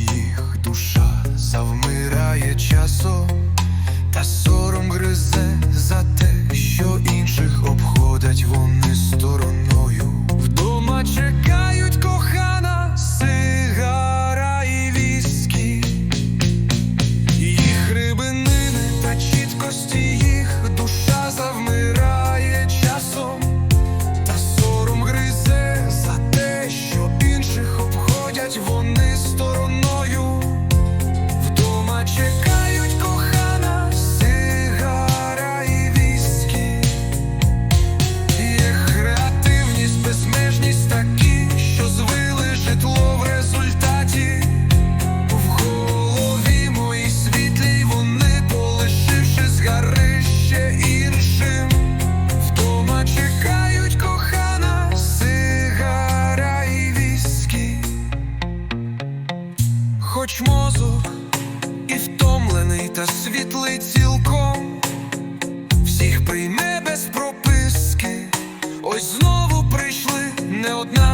їх душа завмирає часом, та сором гризе за те, що інших обходять вони стороною. Вдома чекають кохана сигара і віскі, їх рибинини та чіткості їх душа завмирає часом. Вони сто хоч мозок, і втомлений, та світлий цілком, всіх прийме без прописки, ось знову прийшли не одна.